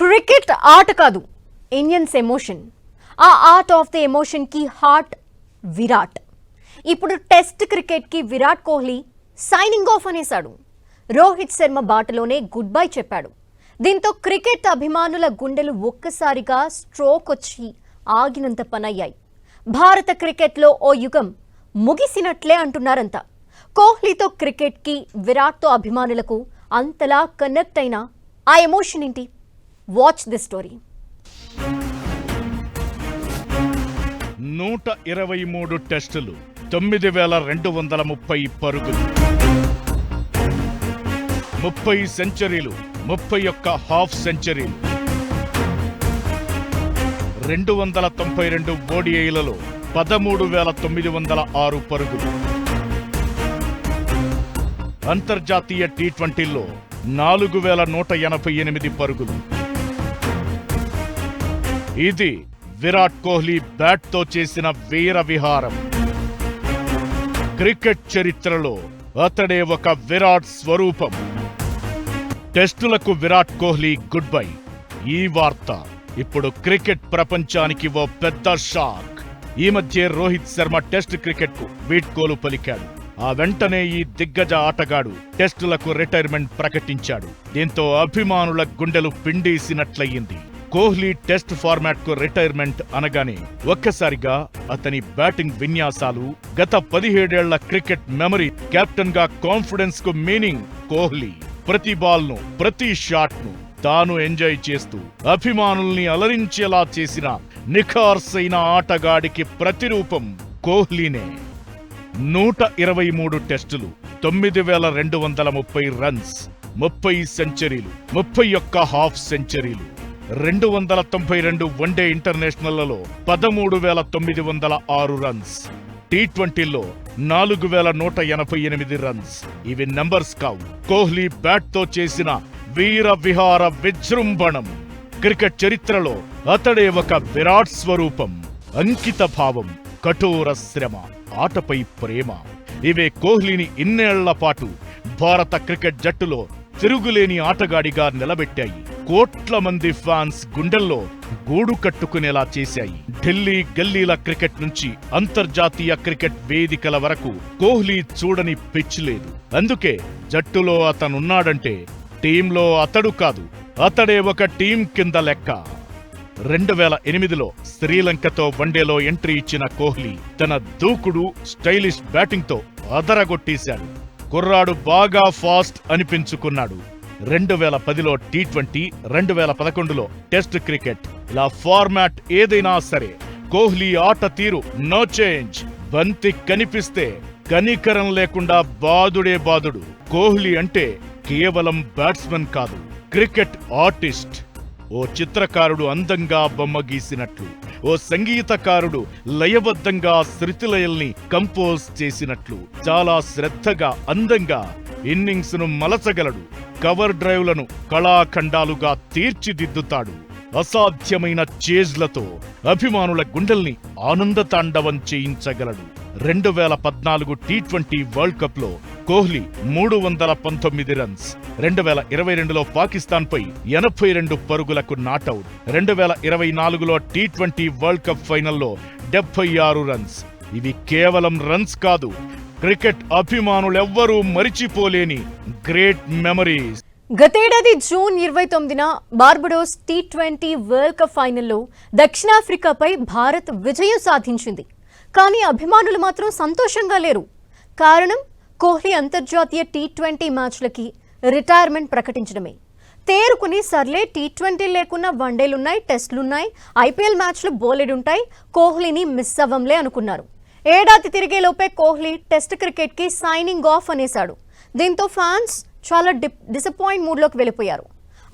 Cricket ఆట కాదు Indians emotion ఆ ఆర్ట్ ఆఫ్ ద ఎమోషన్కి హార్ట్ విరాట్. ఇప్పుడు టెస్ట్ క్రికెట్కి విరాట్ కోహ్లీ సైనింగ్ ఆఫ్ అనేశాడు. రోహిత్ శర్మ బాటలోనే గుడ్ బై చెప్పాడు. దీంతో క్రికెట్ అభిమానుల గుండెలు ఒక్కసారిగా స్ట్రోక్ వచ్చి ఆగినంత పనయ్యాయి. భారత క్రికెట్లో ఓ యుగం ముగిసినట్లే అంటున్నారంతా కోహ్లీతో క్రికెట్కి విరాట్తో అభిమానులకు అంతలా కనెక్ట్ అయిన ఆ ఎమోషన్ ఏంటి? వాచ్ ది స్టోరీ నూట ఇరవై మూడు టెస్టులు తొమ్మిది వేల రెండు వందల ముప్పై పరుగులు. ముప్పై సెంచరీలు ముప్పై ఒక్క హాఫ్ సెంచరీలు. రెండు వందల తొంభై రెండు ఓడిఐలలో పదమూడు వేల తొమ్మిది వందల ఆరు పరుగులు. అంతర్జాతీయ టీ ట్వంటీలో నాలుగు వేల నూట ఎనభై ఎనిమిది పరుగులు. ఇది విరాట్ కోహ్లీ బ్యాట్తో చేసిన వీర విహారం. క్రికెట్ చరిత్రలో అతడే ఒక విరాట్ స్వరూపం. టెస్టులకు విరాట్ కోహ్లీ గుడ్ బై. ఈ వార్త ఇప్పుడు క్రికెట్ ప్రపంచానికి ఓ పెద్ద షాక్. ఈ మధ్య రోహిత్ శర్మ టెస్ట్ క్రికెట్కు వీడ్కోలు పలికాడు. ఆ వెంటనే ఈ దిగ్గజ ఆటగాడు టెస్టులకు రిటైర్మెంట్ ప్రకటించాడు. దీంతో అభిమానుల గుండెలు పిండేసినట్లయింది. కోహ్లీ టెస్ట్ ఫార్మాట్కు రిటైర్మెంట్ అనగానే ఒక్కసారిగా అతని బ్యాటింగ్ విన్యాసాలు గత పదిహేడేళ్ళ క్రికెట్ మెమరీ కెప్టెన్గా కాన్ఫిడెన్స్కు మీనింగ్ కోహ్లీ. ప్రతి బాల్ను ప్రతి షాట్ను తాను ఎంజాయ్ చేస్తూ అభిమానుల్ని అలరించేలా చేసిన నిఖార్సైన ఆటగాడికి ప్రతిరూపం కోహ్లీనే. నూట ఇరవై మూడు టెస్టులు తొమ్మిది వేల రెండు వందల ముప్పై రన్స్ ముప్పై సెంచరీలు ముప్పై ఒక్క హాఫ్ సెంచరీలు. రెండు వందల తొంభై రెండు వన్డే ఇంటర్నేషనళ్ళలో పదమూడు వేల తొమ్మిది వందల ఆరు రన్స్. టీ ట్వంటీలో నాలుగు వేల నూట ఎనభై ఎనిమిది రన్స్. ఇవి నంబర్స్ కావు. కోహ్లీ బ్యాట్తో చేసిన వీర విహార విజృంభణం. క్రికెట్ చరిత్రలో అతడే ఒక విరాట్ స్వరూపం. అంకిత భావం కఠోర శ్రమ ఆటపై ప్రేమ. ఇవే కోహ్లీని ఇన్నేళ్ళ పాటు భారత క్రికెట్ జట్టులో తిరుగులేని ఆటగాడిగా నిలబెట్టాయి. కోట్ల మంది ఫ్యాన్స్ గుండెల్లో గూడు కట్టుకునేలా చేశాయి. ఢిల్లీ గల్లీల క్రికెట్ నుంచి అంతర్జాతీయ క్రికెట్ వేదికల వరకు కోహ్లీ చూడని పిచ్ లేదు. అందుకే జట్టులో అతనున్నాడంటే టీంలో అతడు కాదు అతడే ఒక టీం కింద లెక్క. రెండు వేల ఎనిమిదిలో శ్రీలంకతో వన్డేలో ఎంట్రీ ఇచ్చిన కోహ్లీ తన దూకుడు స్టైలిష్ బ్యాటింగ్తో అదరగొట్టేశాడు. కుర్రాడు బాగా ఫాస్ట్ అనిపించుకున్నాడు. రెండు వేల పదిలో టీ ట్వంటీ రెండు వేల పదకొండులో టెస్ట్ క్రికెట్. ఇలా ఫార్మాట్ ఏదైనా సరే కోహ్లీ ఆట తీరు నో చేంజ్ బంతి కనిపిస్తే కనికరం లేకుండా బాదుడే బాదుడు. కోహ్లీ అంటే కేవలం బ్యాట్స్మెన్ కాదు క్రికెట్ ఆర్టిస్ట్ ఓ చిత్రకారుడు అందంగా బొమ్మ గీసినట్లు ఓ సంగీతకారుడు లయబద్ధంగా శృతిలయల్ని కంపోజ్ చేసినట్లు చాలా శ్రద్ధగా అందంగా ఇన్నింగ్స్ను మలచగలడు. కవర్ డ్రైవ్లను కళాఖండాలుగా తీర్చిదిద్దుతాడు. అసాధ్యమైన చేజ్లతో అభిమానుల గుండెల్ని ఆనందతాండవం చేయించగలడు. రెండు వేల పద్నాలుగు టీ ట్వంటీ వరల్డ్ కప్లో కోహ్లీ మూడు వందల పంతొమ్మిది రన్స్ రెండు వేల ఇరవై రెండులో పాకిస్తాన్ పై ఎనభై రెండు పరుగులకు నాటౌట్ రెండు వేల ఇరవై నాలుగులో టీ ట్వంటీ వరల్డ్ కప్ ఫైనల్లో డెబ్బై ఆరు రన్స్. ఇవి కేవలం రన్స్ కాదు క్రికెట్ అభిమానులెవ్వరూ మరిచిపోలేని గ్రేట్ మెమరీస్. గతేడాది జూన్ ఇరవై తొమ్మిదిన Barbados T twenty World Cup ఫైనల్లో దక్షిణాఫ్రికాపై భారత్ విజయం సాధించింది. కానీ అభిమానులు మాత్రం సంతోషంగా లేరు. కారణం కోహ్లీ అంతర్జాతీయ టీ ట్వంటీ మ్యాచ్లకి రిటైర్మెంట్ ప్రకటించడమే. తేరుకుని సర్లే టీ ట్వంటీ లేకున్నా వన్డేలున్నాయి టెస్టులున్నాయి ఐపీఎల్ మ్యాచ్లు బోలెడుంటాయి కోహ్లీని మిస్ అవ్వంలే అనుకున్నారు. ఏడాది తిరిగేలోపే కోహ్లీ టెస్ట్ క్రికెట్కి సైనింగ్ ఆఫ్ అనేశాడు. దీంతో ఫ్యాన్స్ చాలా డి డిసప్పాయింట్ మూడ్లోకి వెళ్ళిపోయారు.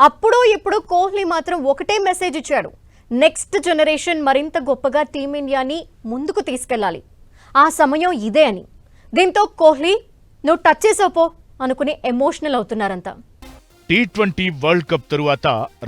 అప్పుడు ఇప్పుడు కోహ్లీ మాత్రం ఒకటే మెసేజ్ ఇచ్చాడు. నెక్స్ట్ జనరేషన్ మరింత గొప్పగా టీమిండియాని ముందుకు తీసుకెళ్ళాలి. ఆ సమయం ఇదే అని. దీంతో కోహ్లీ నువ్వు టచ్ చేసావు అనుకుని ఎమోషనల్ అవుతున్నారంతా టీ ట్వంటీ వరల్డ్ కప్ తరువాత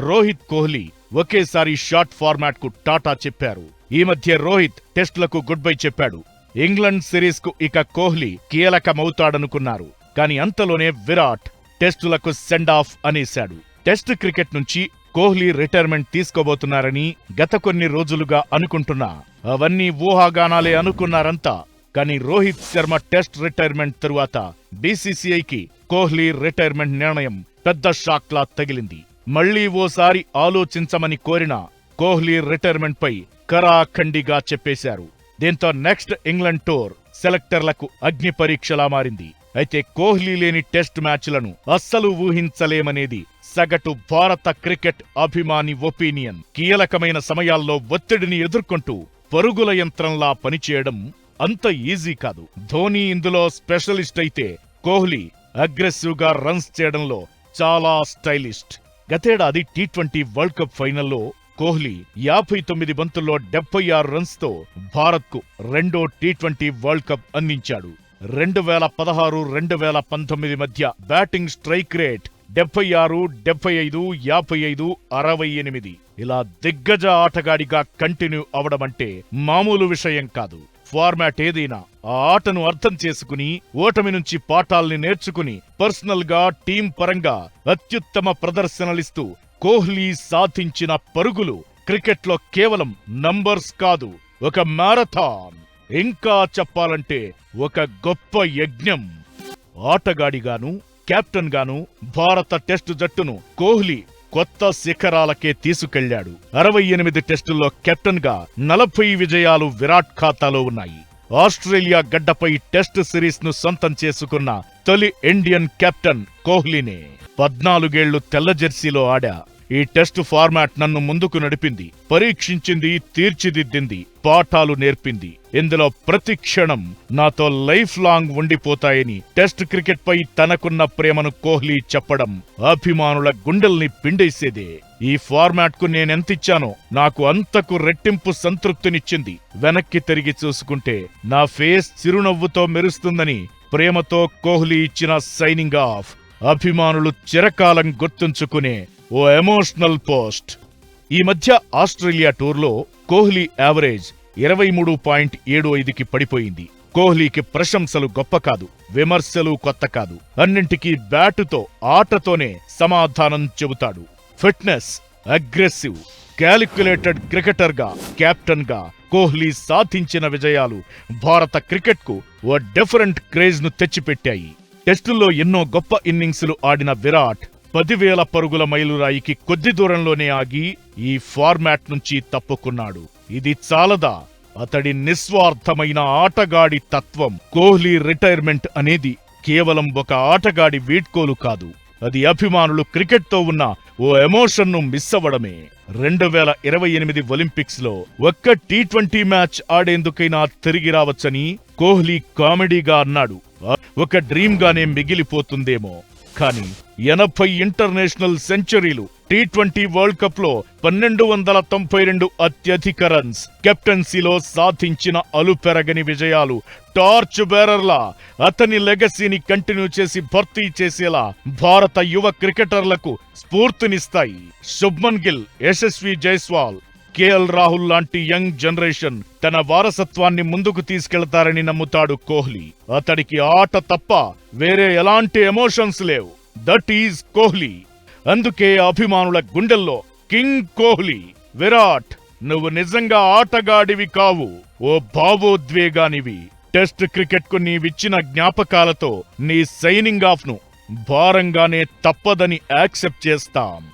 రోహిత్ కోహ్లీ ఒకేసారి షార్ట్ ఫార్మాట్కు టాటా చెప్పారు. ఈ మధ్య రోహిత్ టెస్టులకు గుడ్ బై చెప్పాడు. ఇంగ్లండ్ సిరీస్కు ఇక కోహ్లీ కీలకమవుతాడనుకున్నారు. కానీ అంతలోనే విరాట్ టెస్టులకు సెండ్ ఆఫ్ అనేశాడు. టెస్ట్ క్రికెట్ నుంచి కోహ్లీ రిటైర్మెంట్ తీసుకోబోతున్నారని గత కొన్ని రోజులుగా అనుకుంటున్నా. అవన్నీ ఊహాగానాలే అనుకున్నారంతా. కానీ రోహిత్ శర్మ టెస్ట్ రిటైర్మెంట్ తరువాత బీసీసీఐకి కోహ్లీ రిటైర్మెంట్ నిర్ణయం పెద్ద షాక్లా తగిలింది. మళ్ళీ ఓసారి ఆలోచించమని కోరిన కోహ్లీ రిటైర్మెంట్పై కరాఖండిగా చెప్పేశారు. దీంతో నెక్స్ట్ ఇంగ్లండ్ టూర్ సెలెక్టర్లకు అగ్ని పరీక్షలా మారింది. అయితే కోహ్లీ లేని టెస్ట్ మ్యాచ్లను అస్సలు ఊహించలేమనేది సగటు భారత క్రికెట్ అభిమాని ఒపీనియన్. కీలకమైన సమయాల్లో ఒత్తిడిని ఎదుర్కొంటూ పరుగుల యంత్రంలా పనిచేయడం అంత ఈజీ కాదు. ధోని ఇందులో స్పెషలిస్ట్ అయితే కోహ్లీ అగ్రెసివ్గా రన్స్ చేయడంలో చాలా స్టైలిస్ట్. గతేడాది టీ ట్వంటీ వరల్డ్ కప్ ఫైనల్లో కోహ్లీ యాభై తొమ్మిది బంతుల్లో డెబ్బై ఆరు రన్స్తో భారత్కు రెండో టీ ట్వంటీ వరల్డ్ కప్ అందించాడు. రెండు వేల పదహారు రెండు వేల పంతొమ్మిది మధ్య బ్యాటింగ్ స్ట్రైక్ రేట్ డెబ్బై ఆరు డెబ్బై ఐదు యాభై ఐదు అరవై ఎనిమిది. ఇలా దిగ్గజ ఆటగాడిగా కంటిన్యూ అవడమంటే మామూలు విషయం కాదు. ఫార్మాట్ ఏదైనా ఆ ఆటను అర్థం చేసుకుని ఓటమి నుంచి పాఠాల్ని నేర్చుకుని పర్సనల్గా టీం పరంగా అత్యుత్తమ ప్రదర్శనలిస్తూ కోహ్లీ సాధించిన పరుగులు క్రికెట్లో కేవలం నంబర్స్ కాదు ఒక మారథాన్ ఇంకా చెప్పాలంటే ఒక గొప్ప యజ్ఞం. ఆటగాడిగాను కెప్టెన్ గాను భారత టెస్టు జట్టును కోహ్లీ కొత్త శిఖరాలకే తీసుకెళ్ళాడు. అరవై ఎనిమిది టెస్టుల్లో కెప్టెన్గా నలభై విజయాలు విరాట్ ఖాతాలో ఉన్నాయి. ఆస్ట్రేలియా గడ్డపై టెస్ట్ సిరీస్ను సొంతం చేసుకున్న తొలి ఇండియన్ కెప్టెన్ కోహ్లీనే. పద్నాలుగేళ్ళు తెల్ల జెర్సీలో ఆడా. ఈ టెస్ట్ ఫార్మాట్ నన్ను ముందుకు నడిపింది పరీక్షించింది తీర్చిదిద్దింది పాఠాలు నేర్పింది. ఇందులో ప్రతి క్షణం నాతో లైఫ్ లాంగ్ ఉండిపోతాయని టెస్ట్ క్రికెట్ పై తనకున్న ప్రేమను కోహ్లీ చెప్పడం అభిమానుల గుండెల్ని పిండేసేదే. ఈ ఫార్మాట్కు నేనెంతిచ్చానో నాకు అంతకు రెట్టింపు సంతృప్తినిచ్చింది. వెనక్కి తిరిగి చూసుకుంటే నా ఫేస్ చిరునవ్వుతో మెరుస్తుందని ప్రేమతో కోహ్లీ ఇచ్చిన సైనింగ్ ఆఫ్. అభిమానులు చిరకాలం గుర్తుంచుకునే ఓ ఎమోషనల్ పోస్ట్. ఈ మధ్య ఆస్ట్రేలియా టూర్లో కోహ్లీ యావరేజ్ ఇరవై మూడు పాయింట్ ఏడు ఐదుకి పడిపోయింది. కోహ్లీకి ప్రశంసలు గొప్ప కాదు విమర్శలు కొత్త కాదు. అన్నింటికీ బ్యాటుతో ఆటతోనే సమాధానం చెబుతాడు. ఫిట్నెస్ అగ్రెసివ్ క్యాలిక్యులేటెడ్ క్రికెటర్గా గా గా కోహ్లీ సాధించిన విజయాలు భారత క్రికెట్కు ఓ డిఫరెంట్ క్రేజ్ను తెచ్చిపెట్టాయి. టెస్టుల్లో ఎన్నో గొప్ప ఇన్నింగ్స్లు ఆడిన విరాట్ పదివేల పరుగుల మైలురాయికి కొద్ది దూరంలోనే ఆగి ఈ ఫార్మాట్ నుంచి తప్పుకున్నాడు. ఇది చాలదా? అతడి నిస్వార్థమైన ఆటగాడి తత్వం కోహ్లీ రిటైర్మెంట్ అనేది కేవలం ఒక ఆటగాడి వీడ్కోలు కాదు. అది అభిమానులు క్రికెట్తో ఉన్న ఓ ఎమోషన్ను మిస్ అవ్వడమే. రెండు వేల ఇరవై ఎనిమిది ఒలింపిక్స్లో ఒక్క టీ ట్వంటీ మ్యాచ్ ఆడేందుకైనా తిరిగి రావచ్చని కోహ్లీ కామెడీగా అన్నాడు. ఒక డ్రీమ్గానే మిగిలిపోతుందేమో. కానీ ఎనభై ఇంటర్నేషనల్ సెంచరీలు టీ ట్వంటీ వరల్డ్ కప్లో పన్నెండు వందల తొంభై రెండు అత్యధిక రన్స్. కెప్టెన్సీలో సాధించిన అలుపెరగని విజయాలు టార్చ్ బేరర్లా అతని లెగసీని కంటిన్యూ చేసి భర్తీ చేసేలా భారత యువ క్రికెటర్లకు స్ఫూర్తినిస్తాయి. శుభ్మన్ గిల్ యశస్వి జైస్వాల్. కేఎల్ రాహుల్ లాంటి యంగ్ జనరేషన్ తన వారసత్వాన్ని ముందుకు తీసుకెళ్తారని నమ్ముతాడు కోహ్లీ. అతడికి ఆట తప్ప వేరే ఎలాంటి ఎమోషన్స్ లేవు. That is Kohli. అందుకే అభిమానుల గుండెల్లో కింగ్ కోహ్లీ. విరాట్ నువ్వు నిజంగా ఆటగాడివి కావు. ఓ భావోద్వేగానివి. టెస్ట్ క్రికెట్కు నీవిచ్చిన జ్ఞాపకాలతో నీ సైనింగ్ ఆఫ్ను భారంగానే తప్పదని యాక్సెప్ట్ చేస్తాం.